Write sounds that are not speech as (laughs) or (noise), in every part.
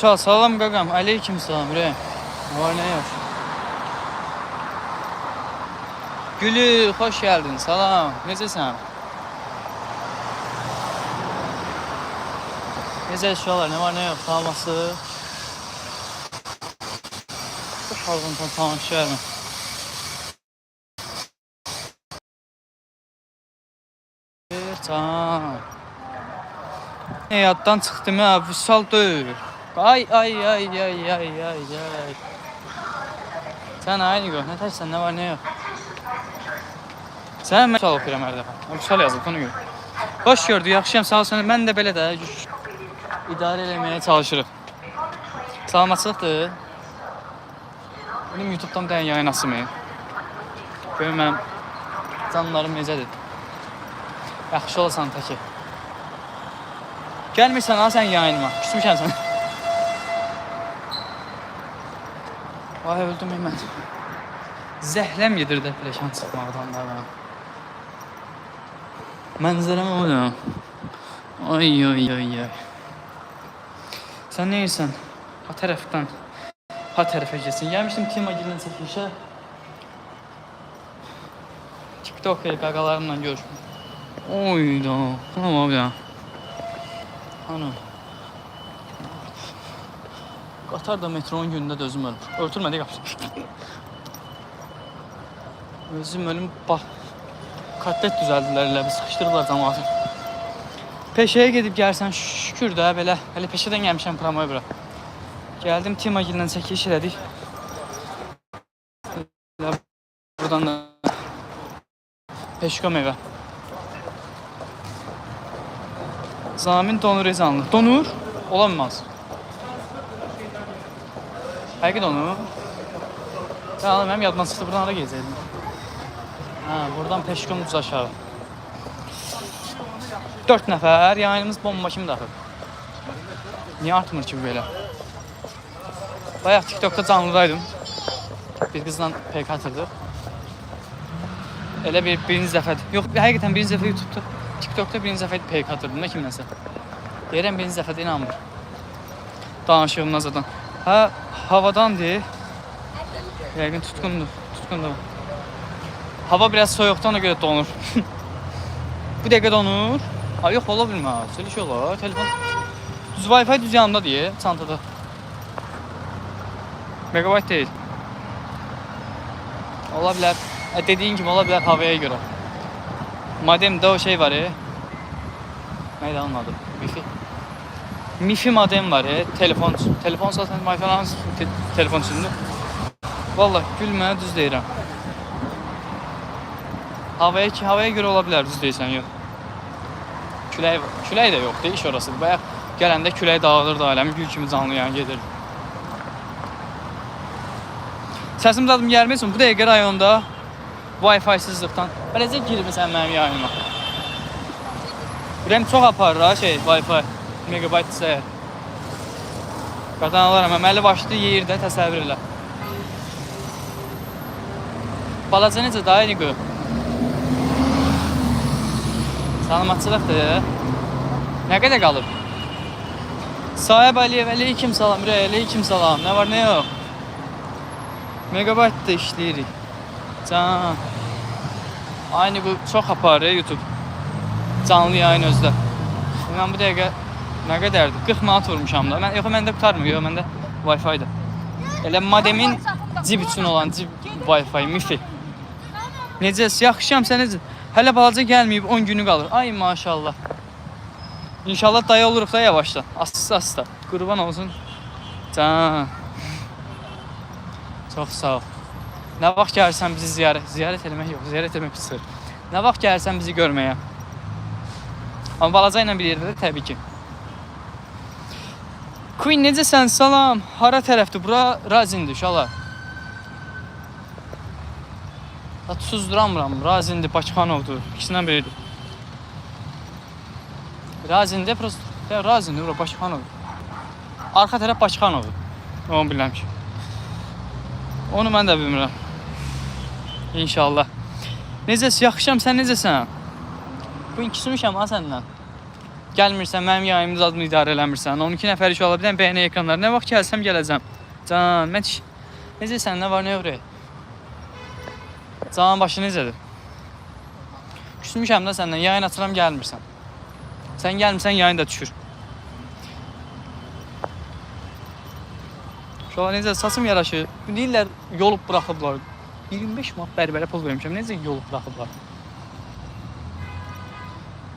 Vüsal salam qaqam. Aleyküm salam Ürəyim. Var nə yox? Gülü, xoş gəldin. Salam. Necəsən? Necə eşyalar, nə var nə yox? Sağlaması. Xoş halın tanış gəlmə. Bir can. Həyatdan çıxdım ha, Vüsal deyil. Ay ay ay ay ay ay ay. Sən aynı gör, nə tərsən, nə var, nə yox. Sən mən sağ oxuyuram hər dəfə. Vüsal yazıb, onu gör. Xoş gördük, yaxşıyam, sağ ol sən. Mən də belə də idarə eləməyə çalışırıq. Salamatçılıqdır. Benim YouTube'dan dənə yayın açım. Görüm mənim canlarım necədir. Yaxşı olasan təki. Gəlmirsən ha sən yayınıma. Küsmüşəm sən. Vay öldüm mən. Zəhləm gedir depreşan çıxmaqdan da mən. Mənzərəm o da. Ay ay ay ay. Sən nə edirsən? Ha tərəfdən. Ha tərəfə getsin. Gəlmişdim Tima Gilin çəkilişə. TikTok qaqalarımla görüşüm. Oyda. Tamam abi ya. Ana. Qatar da metronun günündə də özüm ölüm. Örtülmədi qapısı. özüm ölüm bax. Katlet düzəldilər elə bir sıxışdırıblar cəmaatı. Peşəyə gedib gəlsən şükür də belə. Hələ peşədən gəlmişəm promoya bura. Gəldim Tima Gillə çəkiliş elədik. Elə Buradan da Peşkom evə. Zamin donur ezanlı. Donur? Olamaz. Həqiqi donur. Ya mənim yadımdan çıxdı. Buradan hara gezəydim? Ha, buradan peşkom düz aşağı. 4 nəfər, yayınımız bomba kimi daxil. Niyə artmır ki bu belə? Bayaq TikTokda canlıdaydım. Bir qızla PK atırdıq. Elə bir birinci dəfədir. Yox, həqiqətən birinci dəfə YouTube'da, TikTokda birinci dəfə PK atırdım. Nə kimdənsə. Deyirəm birinci dəfədə inanmır. Danışığımdan zaten. Ha, havadandır. Yəqin tutqundur. Tutqundur. Hava biraz soyuqdan ona görə donur. (laughs) Bu dəqiqə donur. Ha, yox, ola bilməz. Elə şey olar. Telefon düz Wi-Fi düz yanımda deyə, çantada. Megabayt deyil. Ola bilər. E, dediğin gibi ola bilər havaya görə. Modemdə o şey var ya. Neydi onun adı? Wi-Fi. Mifi modem var ya. Telefon. Telefon zaten Wi-Fi te telefon içində? Vallahi gülmə düz deyirəm. Havaya ki havaya görə ola bilər düz deyirsən yox. Külək külək də yoxdur iş orası. Bayaq gələndə külək dağılırdı aləmi gül kimi canlı yan gedir. Səsim dadım gəlməsin. Bu dəqiqə rayonda Wi-Fi-sızlıqdan beləcə girmisən mənim yayınıma. Ürəm çox aparır ha şey Wi-Fi isə. Qadan alaram. Əməli başlı yerdə təsəvvür elə. Balaca necə daha yeni qıb? Salamatçılıqdır. Nə qədər qalıb? Sahib Əliyev, aleyküm salam, Ürək, aleyküm salam. Nə var, nə yox? Megabayt da işləyirik. Can. Aynı bu çox aparır YouTube. Canlı yayın özdə. Mən bu dəqiqə nə qədərdir? 40 manat vurmuşam da. Mən yox məndə qutarmır, yox məndə Wi-Fi-dir. Elə modemin cib üçün olan cib Wi-Fi, Mifi. Necəsən? Yaxşıyam, sən necə? Hələ balaca gəlməyib 10 günü qalır. Ay maşallah. İnşallah dayı oluruq da yavaşdan. Asta asta. Qurban olsun. Can. Çox sağ ol. Nə vaxt gəlirsən bizi ziyarət, ziyarət eləmək yox, ziyarət etmək pisdir. Nə vaxt gəlirsən bizi görməyə. Amma balaca ilə bir yerdə də təbii ki. Queen necəsən? Salam. Hara tərəfdir? Bura Razindir uşaqlar. Ha tuzduramıram. Razindir, Bakıxanovdur. İkisindən biridir. Razindir, prosto. Ya Razindir, bura Bakıxanovdur. Arxa tərəf Bakıxanovdur. Onu bilirəm ki. Onu mən də bilmirəm. İnşallah. Necəsən? Yaxşıyam, sən necəsən? Bu ikismişəm ha səndən. Gəlmirsən, mənim yayımız adını idarə eləmirsən. 12 nəfər iş ola bilən bəyənə ekranlar. Nə vaxt gəlsəm gələcəm. Can, mən ç- necəsən? Nə var, nə yox? Can başı necədir? Küsmüşəm də səndən. Yayın açıram, gəlmirsən. Sən gəlmirsən, yayın da düşür. An necə saçım yaraşır. Deyirlər yolub buraxıblar. 25 manat bərbərə pul vermişəm. Necə yolub buraxıblar?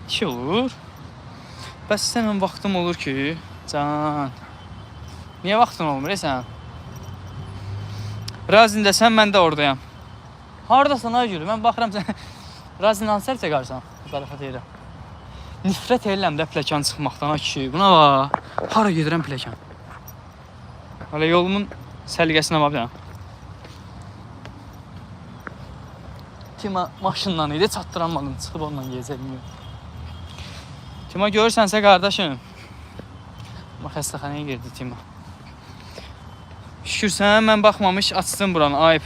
İki olur. Bəs sənin vaxtım olur ki, can. Niyə vaxtın olmur e sən? Razindəsən, mən də oradayam. Hardasan ay gülü? Mən baxıram sən (laughs) Razin hansı sər çəqarsan? Zarafat edirəm. Nifrət edirəm də pləkan çıxmaqdan ay kişi. Buna bax. Hara gedirəm pləkan? Hələ yolumun səliqəsinə bax bir. Tima maşınla idi, çatdıramadım, çıxıb onunla gezəcəyim. Tima görürsənsə qardaşım. Amma xəstəxanaya girdi Tima. Şükür sən mən baxmamış açdın buranı, ayıb.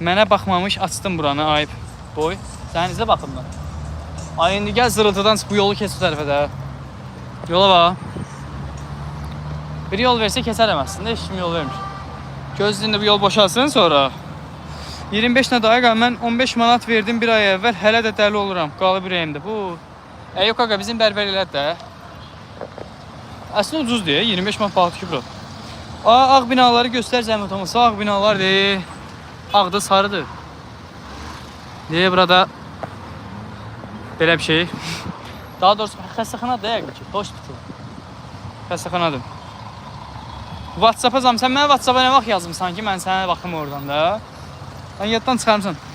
Mənə baxmamış açdın buranı, ayıb. Boy, sən izlə baxım da. Ay indi gəl zırıltıdan bu yolu kes bu tərəfə də. Yola bax. Bir yol versə kəsərəm əslində, heç kim yol vermir. Gözləyin də bu yol boşalsın sonra. 25 nə qal, mən 15 manat verdim bir ay əvvəl, hələ də dəli oluram. Qalıb ürəyimdə. Bu E yox qaqa bizim bərbər elədi də. Əslində ucuz deyə 25 manat balıqdır ki bura. Aa, ağ binaları göstər zəhmət olmasa ağ binalardır. Ağdır, sarıdır. Deyə burada belə bir şey. (laughs) Daha doğrusu xəstəxanadır yəqin ki, hospital. Xəstəxanadır. WhatsApp-a sən mənə WhatsApp-a nə vaxt yazmısan ki, mən sənə baxım oradan da. Mən yaddan çıxarmısan.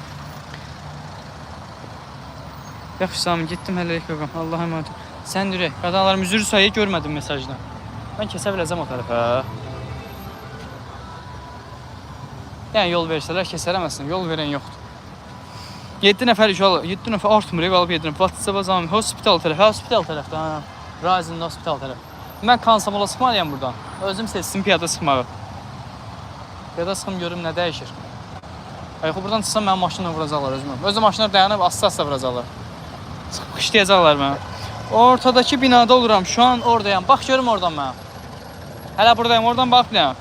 Yaxşı Sami, getdim hələlik qaqam. Allah'a emanet ol. Sən ürək, qadınlarım üzrü sayı görmədim mesajdan. Mən kəsə biləcəm o tərəfə. Yəni yol versələr kəsərəməsin, yol verən yoxdur. 7 nəfər olur. 7 nəfər artmır, qalıb 7 nəfər. WhatsApp-a zam, hospital tərəf, hospital tərəfdə. ha. Rising hospital tərəf. Mən konsomola çıxmalıyam buradan. Özüm seçdim piyada çıxmağı. Piyada çıxım görüm nə dəyişir. Ayxı buradan çıxsam mənim maşınla vuracaqlar özümə. Özü maşınlar dayanıb asta-asta vuracaqlar. Çıxıb qışlayacaqlar mənə. Ortadakı binada oluram. Şu an oradayam. Bax görüm oradan mənə. Hələ buradayım. Oradan bax dənə.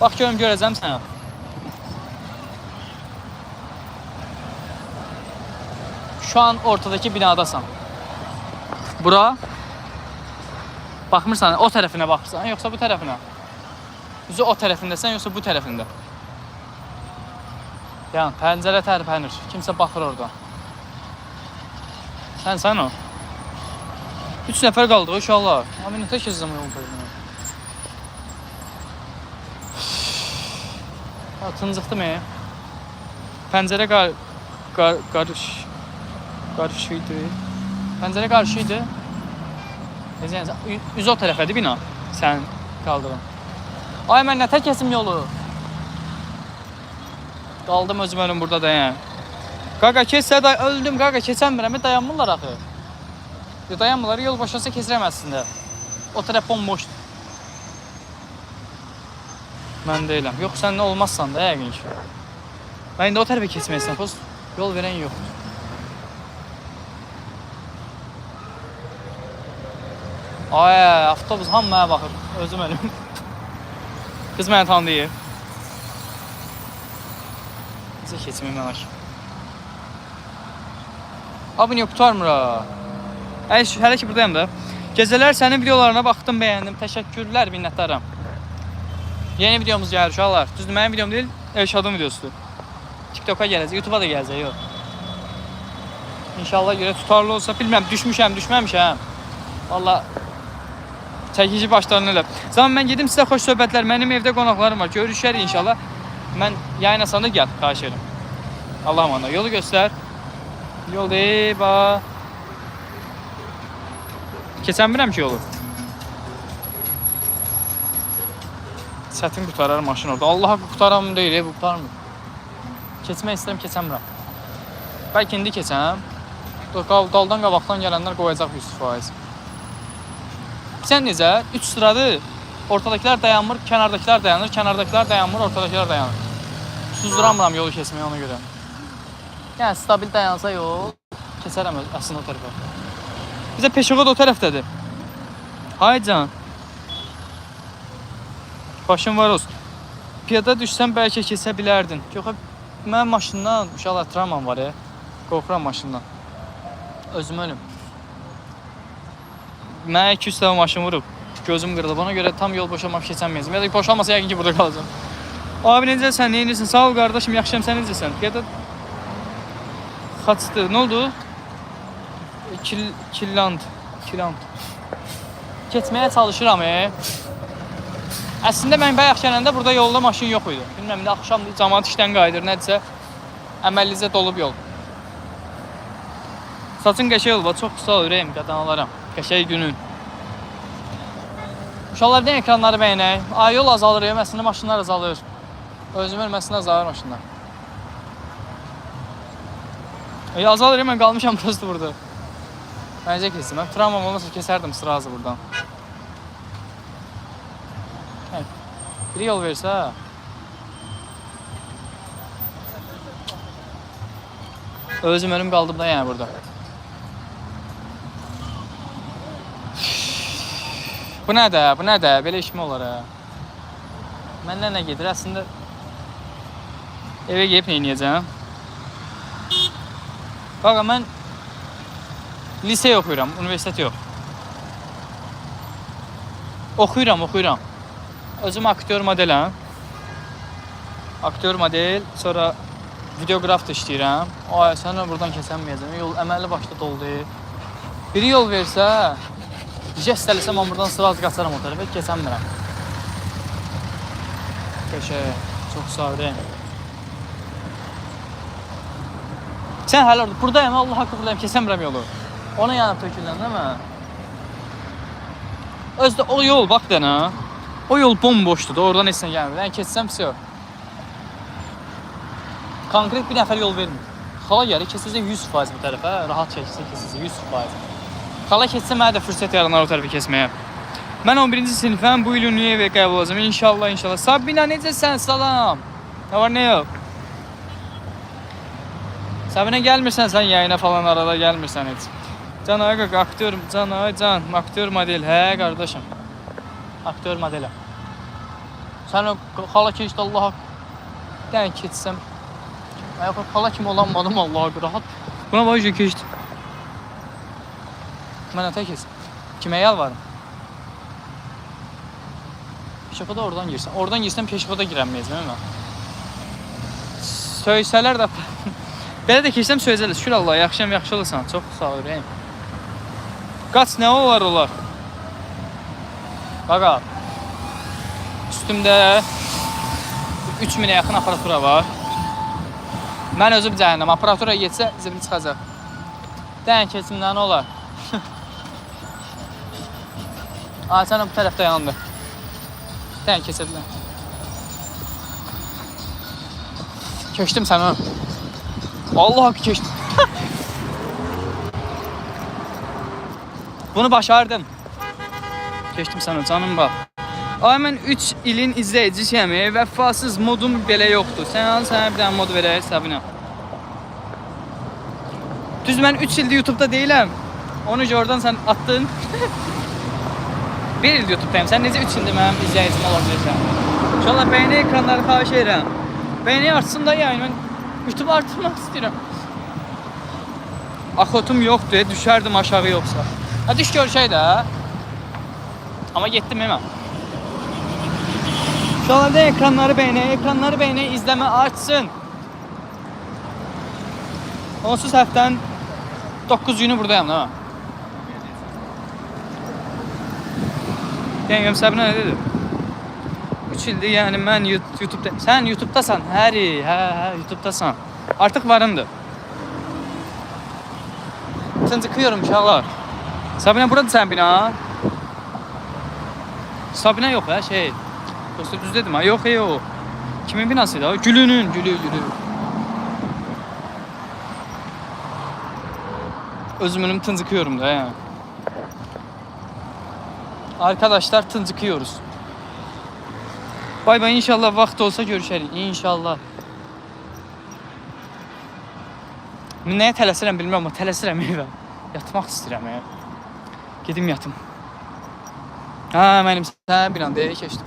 Bax görüm görəcəm səni. Şu an ortadakı binadasan. Bura. Baxmırsan, o tərəfinə baxırsan, yoxsa bu tərəfinə? Üzü o tərəfindəsən, yoxsa bu tərəfində? Yəni pəncərə tərpənir. Kimsə baxır oradan. Sən sən o. 3 nəfər qaldıq uşaqlar. Amma nə tək zaman yol qoyum. Ha, tıncıqdı mı? Pəncərə qar, qar, qarış qarışıydı. Pəncərə qarşıydı. Necə yəni üz o tərəfədir bina. Sən qaldırın. Ay mən nə tək kəsim yolu. Qaldım özüm ölüm burada dayan. Qaqa keçsə də öldüm qaqa keçəmirəm, dayanmırlar axı. Ya dayanmırlar, yol boşalsa keçirəməzsin də. O tərəf bomboşdur. Mən deyiləm. Yox sən nə olmazsan da yəqin ki. Mən indi o tərəfə keçməyəsən, poz yol verən yoxdur. Ay, avtobus ham mənə baxır. Özüm ölüm. Qız məni tanıyır. Necə keçməyim mən ki? Qutarmır ha? Hələ, hələ ki buradayım da. Gecələr sənin videolarına baxdım, bəyəndim. Təşəkkürlər, minnətdaram. Yeni videomuz gəlir uşaqlar. Düzdür, mənim videom deyil, Elşadın videosudur. TikToka gələcək, YouTube'a da gələcək, yox. İnşallah görə tutarlı olsa, bilmirəm, düşmüşəm, düşməmişəm. Valla çəkici başlarını elə. Zaman mən gedim sizə xoş söhbətlər. Mənim evdə qonaqlarım var. Görüşərik inşallah. Mən yayın asanda gəl, xahiş edirəm. Allah'a emanet. Yolu göstər. Yol ha. Keçən bilirəm ki yolu. Çətin qutarar maşın orada. Allaha qutaram deyil, bu qutarmır. Keçmək istəyirəm, keçəmirəm. Bəlkə indi keçəm. Dal- Daldan qabaqdan gələnlər qoyacaq 100%. Sən necə? 3 sıradır. Ortadakılar dayanmır, kənardakılar dayanır, kənardakılar dayanmır, ortadakılar dayanır. Suzduramıram yolu keçməyə ona görə. Yəni stabil dayansa yol, keçərəm əslində o tərəfə. Bizə peşoqod o tərəfdədir. Hay can. Başın var olsun. Piyada düşsən bəlkə keçə bilərdin. Yox, mənim maşından uşaqlar travmam var ya. Qorxuram maşından. Özüm ölüm. Mənə 200 dəfə maşın vurub. Gözüm qırılıb. Ona görə tam yol boşalmaq keçəməyəcəm. Ya da boşalmasa yəqin ki burada qalacağam. Abi necəsən? Nə edirsən? Sağ ol qardaşım. Yaxşıyam. Sən necəsən? Piyada Xaçdı. Nə oldu? Kil, killand. Killand. Keçməyə çalışıram, e. Əslində mən bayaq gələndə burada yolda maşın yox idi. Bilmirəm, indi axşam cəmaət işdən qayıdır, nədirsə əməllicə dolub yol. Saçın qəşəng olub, çox qısa ürəyim, qadan alaram. Qəşəng günün. Uşaqlar bir ekranları bəyənək. Ay yol azalır, ya, əslində maşınlar azalır. Özüm ölməsinə azalır maşınlar. E, azalır, ya, mən qalmışam prosto burada. Bence kesin. Ben travmam olmasa keserdim sırası buradan. Evet. Biri yol verirse ha. Özüm ölüm kaldım da yani burada. Bu ne de bu ne de böyle iş mi olur ha? Məndən nə gedir? Əslində evə gəlib neyniyəcəm? Qaqa mən lise oxuyuram, universitet yox. Oxuyuram, oxuyuram. Özüm aktyor modeləm. Aktyor model, sonra videograf da işləyirəm. Ay, sənə buradan keçənməyəcəm. Yol əməlli başda doldu. Biri yol versə, jest eləsəm mən buradan sıraz qaçaram o tərəfə, keçənmirəm. Qəşəng, çox sağ ol. Hələ orada, buradayım, Allah haqqı buradayım, keçəmirəm yolu. Ona yanıb tökülən, değil mi? Özdə o yol bax dənə. O yol bomboşdur da, oradan heç nə gəlmir. Yəni keçsəm. Konkret bir nəfər yol vermir. Xala gəlir, keçəcək 100% bu tərəfə, rahat keçsə keçəcək 100%. Xala keçsə mənə də fürsət yaranar o tərəfə keçməyə. Mən 11-ci sinifəm, bu il üniversiteye qəbul olacağam. İnşallah, inşallah. Sabina necəsən? Salam. Nə var, nə yox? Sabine gelmirsen sen yayına falan arada gelmirsen hiç. Can Aygak aktör, Can Ay Can, aktör model. He kardeşim. Aktör modelim. Sen o hala keçdi Allah hak. Den keçsem. Ay yok hala kim olanmadım Allah hak rahat. Buna bak şu keçdi. Öte kes. Kime yalvarım? Peşoka da oradan girsin. Oradan girsem peşoka da giremeyiz değil mi? (laughs) Belə də keçsəm söyləyəcəklər. Şükür Allah, yaxşıyam, yaxşı olursan. Çox sağ ol, ürəyim. Qaç nə olar olar? Qaqa. Üstümdə 3000-ə yaxın aparatura var. Mən özüm cəhənnəm. Aparatura getsə zibil çıxacaq. Dən keçimdən nə olar? (laughs) Sən bu tərəfdə yandı. Dən keçə bilər. Keçdim səni. Allah hakkı keçdim. Bunu başardım. Keçdim sana canım bak. Ay mən 3 ilin izləyicisiyəm. e, Vəfasız modum belə yoxdur. Sən al sənə bir dənə mod verək Sabina. Düz mən 3 ildir YouTube-da deyiləm. Onu oradan sən atdın. 1 (laughs) il YouTube-dayım. Sən necə 3 ildir mənim izləyicim ola bilirsən? İnşallah bəyəni ekranları xahiş edirəm. Bəyəni artsın da yəni mən YouTube artırmaq istəyirəm. Axotum yoxdur, düşərdim aşağı yoxsa. Ha düş görüşək də. Amma getdim hemen. Şu anda ekranları beğene, ekranları beğene, izleme artsın. Onsuz həftənin 9 günü buradayım değil mi? Yengem Səbinə nə dedi? 3 ildir yəni mən Yu- YouTube-da sən YouTube-dasan. Həri, hə, hə, YouTube-dasan. Artıq varındır. Tıncıkıyorum uşaqlar. Sabine burada sən bina. Sabine yok ya şey. Dostu düz dedim ha. Yok o. Kimin binasıydı o? Gülünün, gülü, gülü. Özümünüm tıncıkıyorum da ya. Arkadaşlar tıncıkıyoruz. Bay bay inşallah vaxt olsa görüşərik. İnşallah. Nəyə tələsirəm bilmirəm amma tələsirəm evə. Yatmaq istəyirəm ya. Gedim yatım. Ha benim sen bir anda keçdim.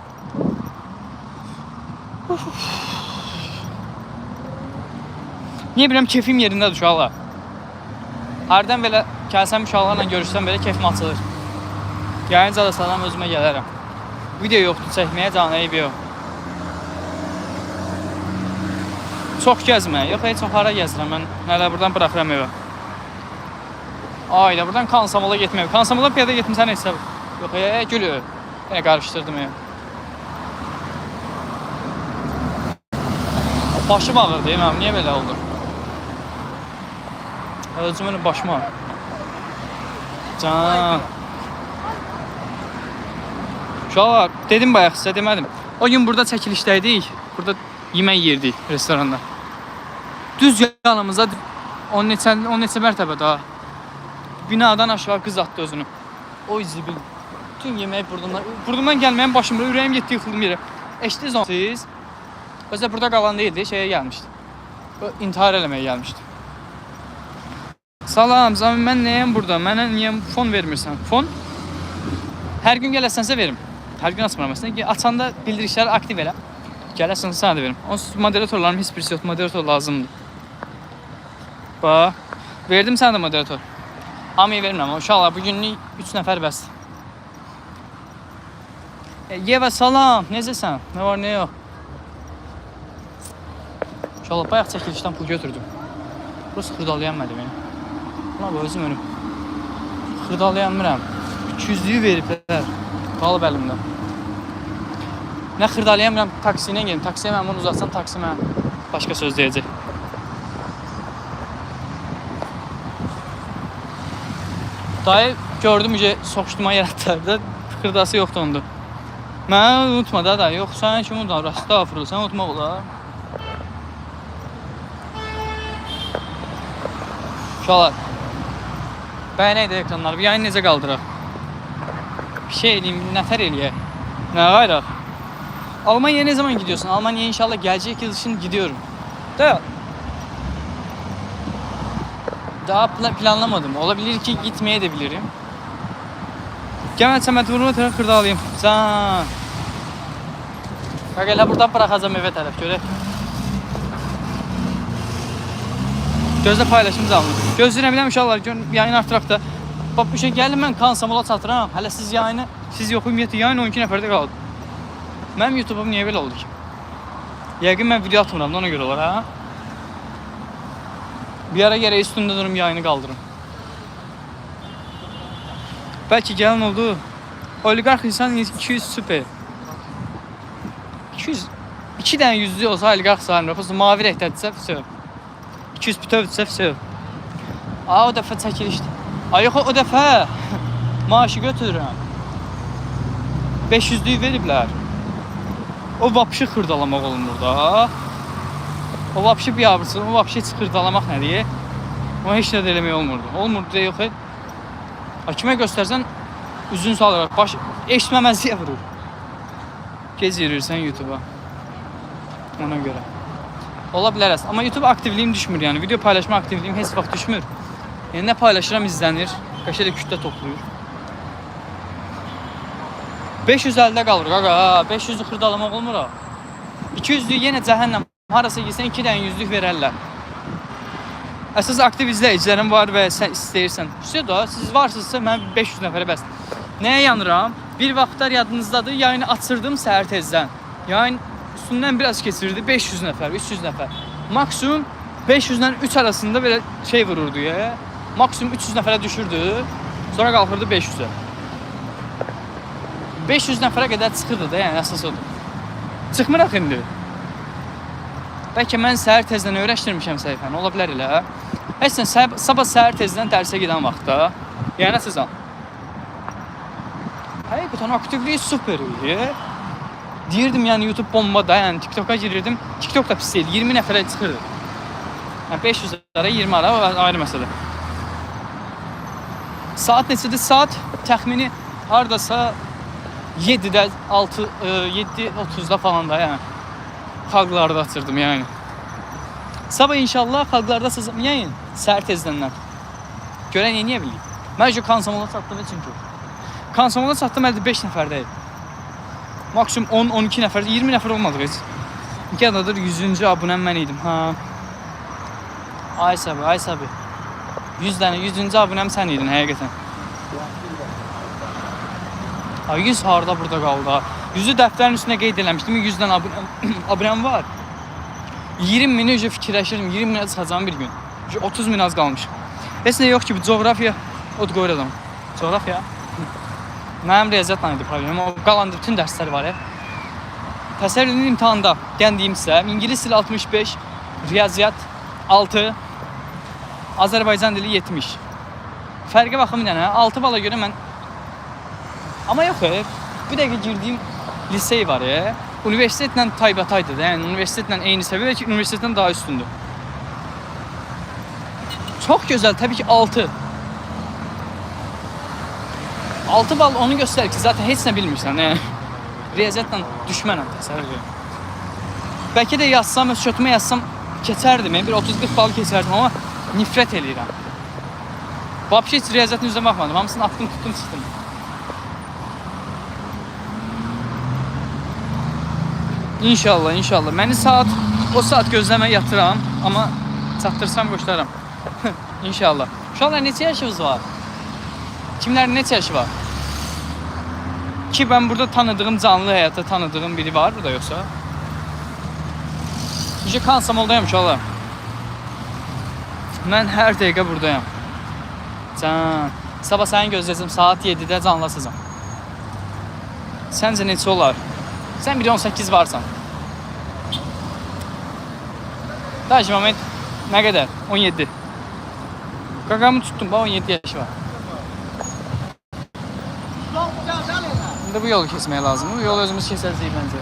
Niye bilirəm keyfim yerindədir uşaqlar. Hərdən belə gəlsəm uşaqlarla görüşsəm belə keyfim açılır. Yayınca da salam özümə gələrəm. Video yoxdur çəkməyə can eybi yox. Çox gəzmə, yox heç çox hara gəzirəm mən. Hələ buradan buraxıram evə. Ayda buradan Kansamola getmək. Kansamola piyada getmisən heç səbəb. Yox, e, gülü. Yenə qarışdırdım ya. Başım ağrıdı, mənim niyə belə oldu? Özüm öyle başım ağrı. Can. Uşaqlar, dedim bayaq sizə demədim. O gün burada çəkilişdəydik. Burada yemək yerdik restoranda. Düz yanımıza on neçə on neçə mərtəbə daha. Binadan aşağı qız atdı özünü. Oy zibil. Bütün yemək buradan buradan gəlməyən başımda ürəyim getdi yıxıldım yerə. Eşdiniz onu siz? Özə burada qalan değildi, şeyə gəlmişdi. O intihar eləməyə gəlmişdi. Salam, Zami mən nəyəm burada? Mənə niyə fon vermirsən? Fon? Hər gün gələsənsə verim. Hər gün açmıram əslində. Açanda bildirişləri aktiv elə. Gələsən sənə də verim. Onsuz moderatorların heç birisi yoxdur. Moderator lazımdır. Bax, verdim sənə də moderator. Hamıya vermirəm. Uşaqlar bu günlük 3 nəfər bəsdir. E, Yeva salam, necəsən? Nə var, nə yox? Uşaqlar bayaq çəkilişdən pul götürdüm. Burası xırdalayanmadı məni. Ulan bu özüm önüm. Xırdalayanmıram. 200-lüyü veriblər. Qalıb əlimdə. Nə xırdalayamıram, taksinə gedim. Taksiyə mən bunu uzatsam, taksi mənə başqa söz deyəcək. Dayı gördüm ki, soxuşduma yaratlardı. Xırdası yoxdur onda. Mən unutma da da, yox sən kim unutma, rastafırıl, sən unutmaq olar. Uşaqlar, bəyənək də ekranları, bir yayını necə qaldıraq? Bir şey eləyim, nəfər eləyək. Nə qayraq? Almanya'ya ne zaman gidiyorsun? Almanya'ya inşallah gelecek yıl için gidiyorum. Da daha pla- planlamadım. Olabilir ki gitmeye de bilirim. Gel sen vurma taraf kırda alayım. Can. Bak hele buradan bırakacağım eve taraf göre. Gözlə paylaşım zamanı. Gözləyirəm inşallah gün yayın artıraq da. Bax bu şey gəlin mən Kansamola çatıram. Hələ siz yayını siz yox ümumiyyətlə yayın 12 nəfərdə qaldı. Mənim YouTube-um niyə belə oldu ki? Yəqin mən video atmıram ona görə olar ha. Bir ara gərək üstündə durum yayını qaldırım. Bəlkə gəlin oldu. Oliqarx insan 200 süper. 200 2 dənə yüzlü olsa oliqarx sayılmır. Prosta mavi rəngdədirsə, vəsə. 200 bütövdürsə, vəsə. Aa o dəfə çəkilişdi. Ay yox o dəfə (laughs) maaşı götürürəm. 500-lüyü veriblər. O vapşı xırdalamaq olmur da. O vapşı bir abırsın, o vapşı xırdalamaq nədir? O heç nə də eləmək olmurdu. Olmurdu deyə yox. et. Ha, Kimə göstərsən üzün salaraq baş eşitməməzliyə vurur. Gez yürürsən YouTube-a. Ona görə. Ola bilər əslində. Amma YouTube aktivliyim düşmür yəni. Video paylaşma aktivliyim heç vaxt düşmür. Yəni nə paylaşıram izlənir. Qəşəng kütlə toplayır. 550-də qalır qaqa. 500-ü xırdalamaq olmur ha. 200-lü yenə cəhənnəm. Harasa girsən 2 dənə 100-lük verərlər. Əsas aktiv izləyicilərim var və sən istəyirsən. İşte da siz varsınızsa mən 500 nəfərə bəs. Nəyə yanıram? Bir vaxtlar yadınızdadır, yayını açırdım səhər tezdən. Yayın üstündən biraz keçirdi 500 nəfər, 300 nəfər. Maksimum 500-dən 3 arasında belə şey vururdu ya. Maksimum 300 nəfərə düşürdü. Sonra qalxırdı 500-ə. 500 nəfərə qədər çıxırdı da, yəni əsas odur. Çıxmıraq indi. Bəlkə mən səhər tezdən öyrəşdirmişəm səhifəni, ola bilər elə. Həsən səb sabah səhər tezdən dərsə gedən vaxtda, yəni sizən. Həqiqətən aktivliyi super idi. Deyirdim yəni YouTube bomba da, yəni TikToka girirdim. TikTok da pis deyil, 20 nəfərə çıxırdı. Yəni 500 ara, 20 ara ayrı məsələ. Saat neçədir? Saat təxmini hardasa 7-də 6 7:30-da falan da yəni xalqlarda açırdım yəni. Sabah inşallah xalqlarda sızım yayın səhər tezdəndən. Görən niyə bileyim. Mən şu kansamola çatdım çünki. Konsomola çatdım əldə 5 nəfərdəyik. Maksimum 10-12 nəfər, 20 nəfər olmadıq heç. İki adadır 100-cü abunəm mən idim. Ha. Ay səbi, ay səbi. 100 dənə 100-cü abunəm sən idin həqiqətən. Ha 100 harda burada qaldı ha. 100-ü dəftərin üstünə qeyd eləmişdim. 100 dənə abunəm, (clears throat) abunəm var. 20 mini ücə fikirləşirdim. 20 minə çıxacağım bir gün. Ücə 30 min az qalmış. Heç nə yox ki, bu coğrafiya od qoyur adam. Coğrafiya. Mənim riyaziyyatla idi problemim. O qalan bütün dərslər var ya. Təsəvvür edin imtahanda gəldiyim sizə ingilis dili 65, riyaziyyat 6, Azərbaycan dili 70. Fərqə baxın bir dənə 6 bala görə mən Amma yox, bu dəqiqə girdiyim lisey var ya. Universitetlə taybataydı da. Yəni universitetlə eyni səviyyə ki, universitetdən daha üstündür. Çox gözəl, təbii ki 6. 6 bal onu göstərir ki, zaten heç nə bilmirsən. Yəni riyaziyyatla düşmənəm təsəvvür də yazsam, öz kötümə yazsam keçərdim. Yəni bir 30-40 bal keçərdim, amma nifrət eləyirəm. Vapşi heç riyaziyyatın üzrə baxmadım. Hamısını atdım, tutdum, çıxdım. İnşallah, inşallah. Məni saat o saat gözləmə yatıram, amma çatdırsam qoşlaram. (laughs) inşallah. Uşaqlar neçə yaşınız var? Kimlərin neçə yaşı var? Ki ben burada tanıdığım canlı həyatda tanıdığım biri var burada yoksa? Necə Konsomoldayım uşaqlar. Mən hər dəqiqə buradayam. Can. Sabah səni gözləyəcəm saat 7-də canlasızam. Səncə neçə olar? Sən 1.18 varsan. Daş moment nə qədər? 17. Qaqamı tutdum, bax 17 yaşı var. İndi bu yolu kesmək lazım. Bu yolu özümüz keçəcəyik məncə.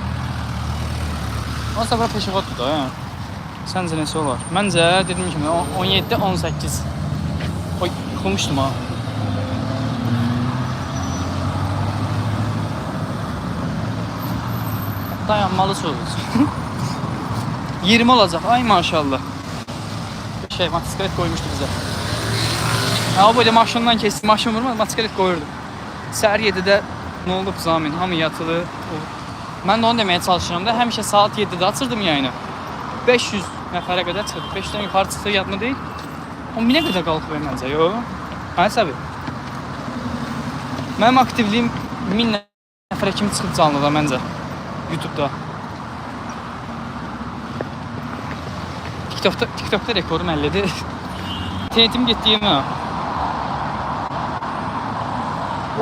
Ondan sonra peşəxoddur da. hə. Səncə neçə olar? Məncə dediyim kimi 17 18. Oy, yıxılmışdım ha. Dayanmalı olsun. 20 olacaq. Ay maşallah. Şey, motosiklet koymuşdu bize. O böyle maşından kesti. Maşın vurmadı, motosiklet koyurdu. Səhər 7-də nə olub zamin? Hamı yatılı. Mən də onu deməyə çalışıram da həmişə saat 7-də açırdım yayını. 500 nəfərə qədər çıxdı. 500-dən yuxarı çıxdı yadımda deyil. O minə qədər qalxıb məncə, yox? Hə, səbi. Mənim aktivliyim 1000 nəfərə kimi çıxıb canlıda məncə. YouTube-da. TikTokda, TikTokda rekorum 50-dir. TNT-im getdiyim ha.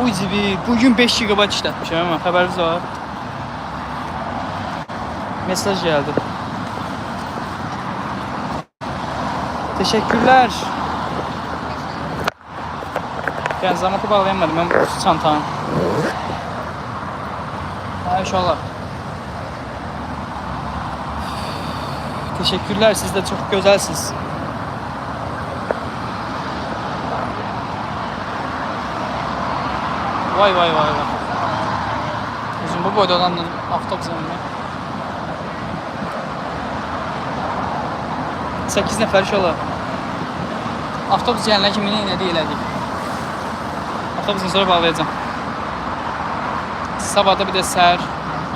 Oy cibi, bugün 5 GB işlətmişəm amma xəbəriniz var. Mesaj geldi. Teşekkürler. Yani zamanı bağlayamadım ben bu çantanı. Ha, inşallah. Teşekkürler siz de çok güzelsiniz. Vay vay vay vay. Uzun bu boyda olan avtobus önüne. 8 nəfər inşallah. Avtobus gələnə kimi nə elədik. Avtobusun sonra bağlayacağam. Sabah da bir də səhər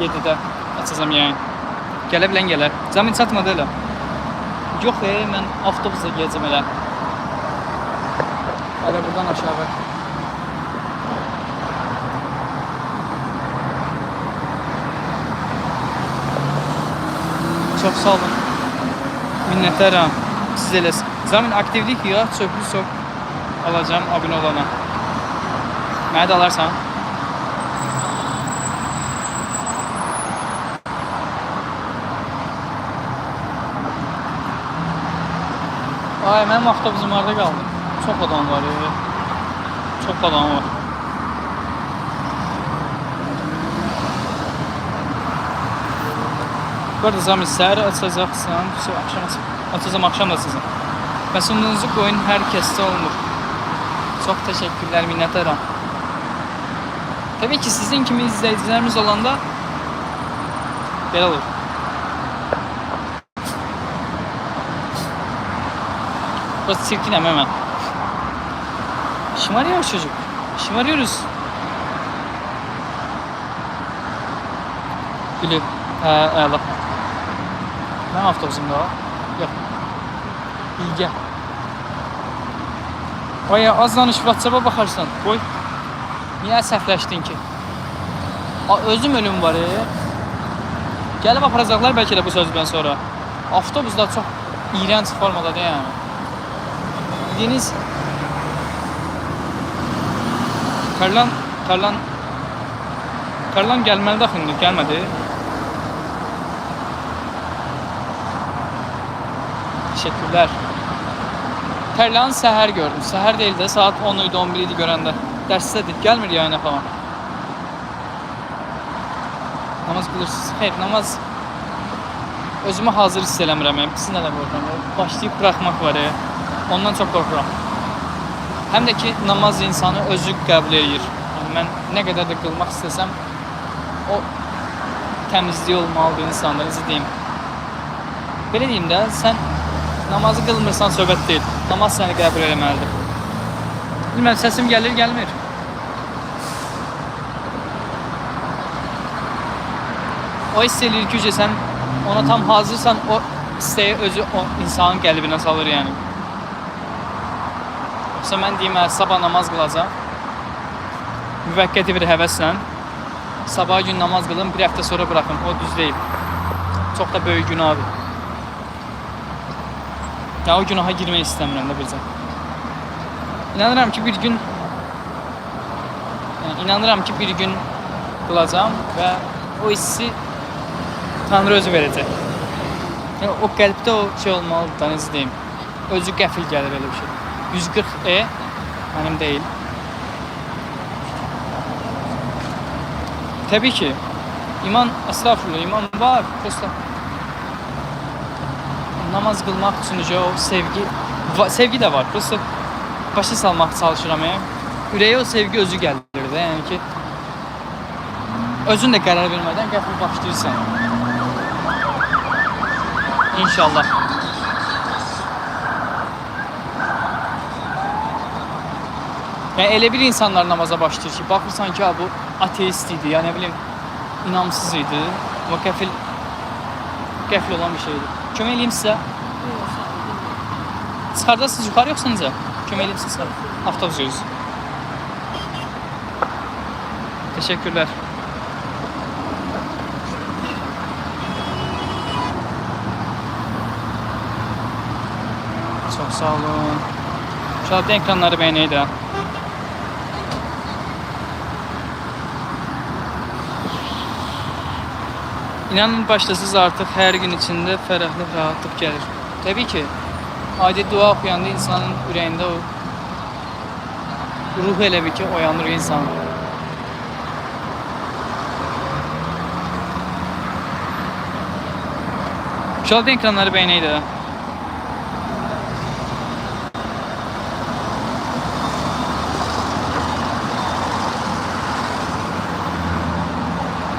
7-də açacağam yayın. Gələ bilən gələr. Cəmin çatmadı elə. Yox, e, mən avtobusla gələcəm elə. Elə buradan aşağı. Çox sağ olun. Minnətdaram. Siz elə zamin aktivlik ya, çöplü sok alacağım abunə olana. Mənə də alarsan. Ay, mənim avtobusum harda qaldı? Çox adam var ya. Çox adam var. Bu arada zam səhər açacaqsan, aç- açacağam, axşam da açacağam. Sunduğunuzu qoyun hər kəsdə olmur. Çox təşəkkürlər, minnətdaram. Təbii ki, sizin kimi izləyicilərimiz olanda belə olur. Burası sirkin ama hemen. Şımarıyor çocuk. Şımarıyoruz. Gülü. Ee, Allah. Ne hafta bizim daha? Yok. İlgi. Baya az danış WhatsApp'a bakarsan. Qoy. Niyə əsəfləşdin ki? A, özüm ölüm var. E. Gəlib aparacaqlar bəlkə də bu sözdən sonra. Avtobuslar çox iyrənc formadadır yəni. Bildiyiniz Karlan Karlan Karlan gəlməli də indi gəlmədi. Teşekkürler. Terlan səhər gördüm. Səhər değil de saat 10 idi 11 idi görəndə. Dərsdədir. Gəlmir yayına falan. Namaz qılırsınız. Xeyr, namaz özümü hazır hiss eləmirəm. Yəni, Pisində də qorxuram. Başlayıb buraxmaq var. ya. Ondan çox qorxuram. Həm də ki namaz insanı özü qəbul edir. Yəni mən nə qədər də qılmaq istəsəm o təmizliyi olmalıdır insanda, necə deyim. Belə deyim də, sən namazı qılmırsan söhbət deyil. Namaz səni qəbul etməlidir. Bilməm, səsim gəlir, gəlmir. O hiss eləyir ki, sən ona tam hazırsan, o istəyi özü o insanın qəlbinə salır yəni. Yoxsa mən deyim, sabah namaz qılacam. Müvəqqəti bir həvəslə. Sabah gün namaz qılım, bir həftə sonra buraxım. O düz deyil. Çox da böyük günahdır. Ya o günaha girmək istəmirəm də bircə. İnanıram ki bir gün yəni inanıram ki bir gün qılacam və o hissi Tanrı özü verəcək. Yəni o qəlbdə o şey olmalıdır da necə deyim. Özü qəfil gəlir elə bir şey. 140 E mənim deyil. Təbii ki iman estağfurullah iman var. Prosta namaz üçün necə o sevgi va- sevgi də var. Prosta başa salmaq çalışıram yəni. Ürəyə o sevgi özü gəlir də, yəni ki özün də qərar vermədən qəfil başlayırsan. İnşallah. Yəni elə bir insanlar namaza başlayır ki, baxırsan ki, ha, bu ateist idi, ya nə bilim, inamsız idi. Amma qəfil qəfil olan bir şeydir. Kömək eləyim sizə. Çıxardasınız yuxarı yoxsa necə? Kömək eləyim sizə. Avtobus yürüyüz. Teşekkürler. Çok sağ olun. Şu anda ekranları beğeneydi. İnanın başlasız artık her gün içinde ferahlık, rahatlık gelir. Tabii ki adi dua okuyanda insanın yüreğinde o ruhu elə bir ki oyanır insan. Şu anda ekranları beğeneydi.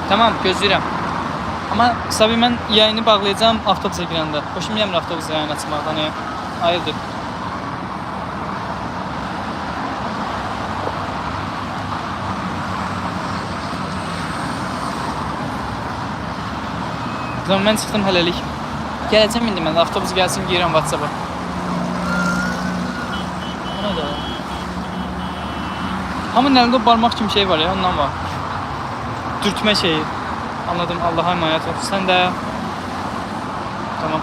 Tamam gözləyirəm. Amma Sabi mən yayını bağlayacağam avtobusa girəndə. Xoşum gəlmir avtobusa yayın açmaqdan. yəni. Hayırdır? Zaman mən çıxdım hələlik. Gələcəm indi mən avtobus gəlsin girirəm WhatsApp-a. Ona da. Hamının əlində şey var ya, ondan var. Dürtmə şeyi. Anladım. Allah'a emanet ol. Sen de. Tamam.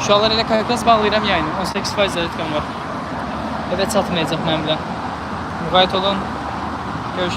Şu anlar elə kayıtlas bağlayıram yayını. 18% zərətqan var. Eve çatmayacaq mənimlə. Müqayət olun. Görüşək.